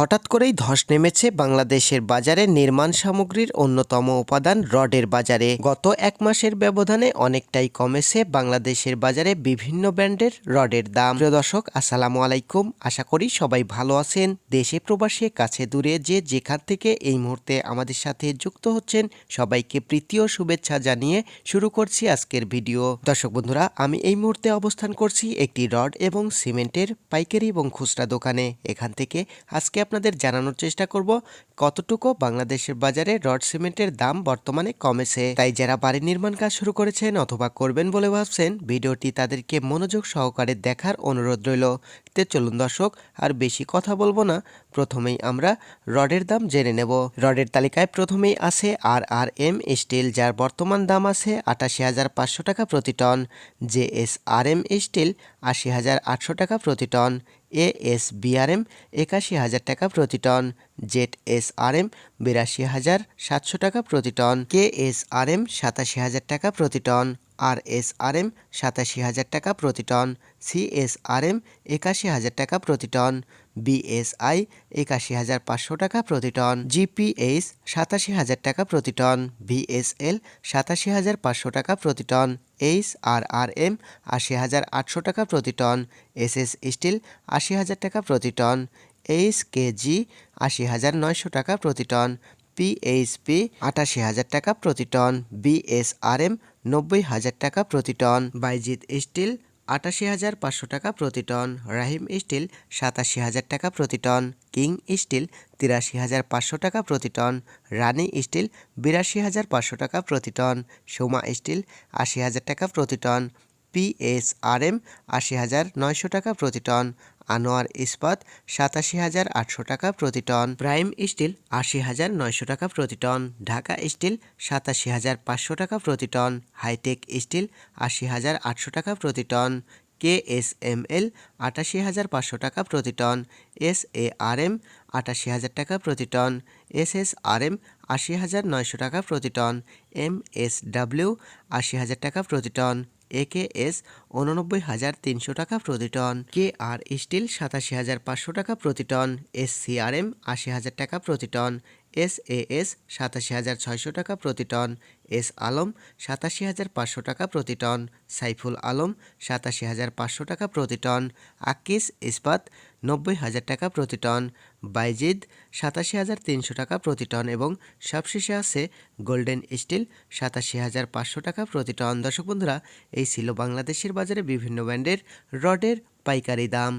হঠাৎ করেই ধস নেমেছে বাংলাদেশের বাজারে নির্মাণ সামগ্রীর অন্যতম উপাদান রডের বাজারে। গত এক মাসের ব্যবধানে অনেকটাই কমেছে বাংলাদেশের বাজারে বিভিন্ন ব্র্যান্ডের রডের দাম। প্রিয় দর্শক, আসসালামু আলাইকুম। আশা করি সবাই ভালো আছেন। দেশে প্রবাসী কাছে দূরে যে যেখান থেকে এই মুহূর্তে আমাদের সাথে যুক্ত হচ্ছেন, সবাইকে প্রীতি ও শুভেচ্ছা জানিয়ে শুরু করছি আজকের ভিডিও। দর্শক বন্ধুরা, আমি এই মুহূর্তে অবস্থান করছি একটি রড এবং সিমেন্টের পাইকারি এবং খুচরা দোকানে। এখান থেকে আজকে আপনাদের জানানোর চেষ্টা করব, কতটুকু বাংলাদেশের বাজারে রড সিমেন্টের দাম বর্তমানে কমেছে। তাই যারা বাড়ি নির্মাণ কাজ শুরু করেছেন অথবা করবেন বলে ভাবছেন, ভিডিওটি তাদেরকে মনোযোগ সহকারে দেখার অনুরোধ রইল। তে চলুন দর্শক, আর বেশি কথা বলব না, প্রথমেই আমরা রডের দাম জেনে নেব। রডের তালিকায় প্রথমেই আছে আর আর এম স্টিল, যার বর্তমান দাম আছে আটাশি হাজার পাঁচশো টাকা প্রতি ton. J S R M steel, আশি হাজার আটশো টাকা প্রতি টন। এ এস বিআরএম একাশি হাজার টাকা প্রতি ton Z S R M বিরাশি হাজার সাতশো টাকা প্রতি ton K S R M সাতাশি হাজার টাকা প্রতি ton R S R M সাতাশি হাজার টাকা প্রতি ton C S R M একাশি হাজার টাকা প্রতি টন বিএসআই একাশি হাজার পাঁচশো টাকা প্রতি টন। জিপিএইচ সাতাশি হাজার টাকা প্রতি টন। ভিএসএল সাতাশি হাজার পাঁচশো টাকা প্রতি ton. H R R M আশি হাজার আটশো টাকা প্রতি টন। এস এস স্টিল আশি হাজার টাকা প্রতি টন। এইচ কেজি আশি হাজার নয়শো টাকা প্রতি টন। পিএইচপি আটাশি হাজার টাকা প্রতি টন। বিএসআরএম নব্বই হাজার টাকা প্রতি টন। বাইজিৎ স্টিল আটাশি হাজার পাঁচশো টাকা প্রতি টন। রাহিম স্টিল, সাতাশি হাজার টাকা প্রতি টন। কিং স্টিল, তিরাশি হাজার পাঁচশো টাকা প্রতি টন। রানি স্টিল, বিরাশি হাজার পাঁচশো টাকা প্রতি টন। সোমা স্টিল, আশি হাজার টাকা প্রতি টন। পিএসআরএম আশি হাজার নয়শো টাকা প্রতি টন, আনোয়ার ইস্পাত সাতাশি হাজার আটশো টাকা প্রতি টন, প্রাইম স্টিল আশি হাজার নয়শো টাকা প্রতি টন, ঢাকা স্টিল সাতাশি হাজার পাঁচশো টাকা প্রতি টন, হাইটেক স্টিল আশি হাজার আটশো টাকা প্রতি ton K S M L আটাশি হাজার পাঁচশো টাকা প্রতি ton S A R M আটাশি হাজার টাকা প্রতি ton S S R M আশি হাজার নয়শো টাকা প্রতি টন এম এস ডাব্লিউ আশি হাজার টাকা প্রতি টন একে এস উননব্বই হাজার তিনশো টাকা প্রতি টন কে আর স্টিল সাতাশি হাজার পাঁচশো টাকা প্রতি ton S C R M আশি হাজার টাকা প্রতি টন এস এ এস সাতাশি হাজার ছয়শো টাকা প্রতি টন। এস আলম সাতাশি হাজার পাঁচশো টাকা প্রতি টন। সাইফুল আলম সাতাশি হাজার পাঁচশো টাকা প্রতি টন। আকিস ইস্পাত নব্বই হাজার টাকা প্রতি টন। বাইজিদ সাতাশি হাজার তিনশো টাকা প্রতি টন এবং সবশেষে আছে গোল্ডেন স্টিল সাতাশি হাজার পাঁচশো টাকা প্রতি টন। দর্শক বন্ধুরা, এই ছিল বাংলাদেশের বাজারে বিভিন্ন ব্র্যান্ডের রডের পাইকারি দাম।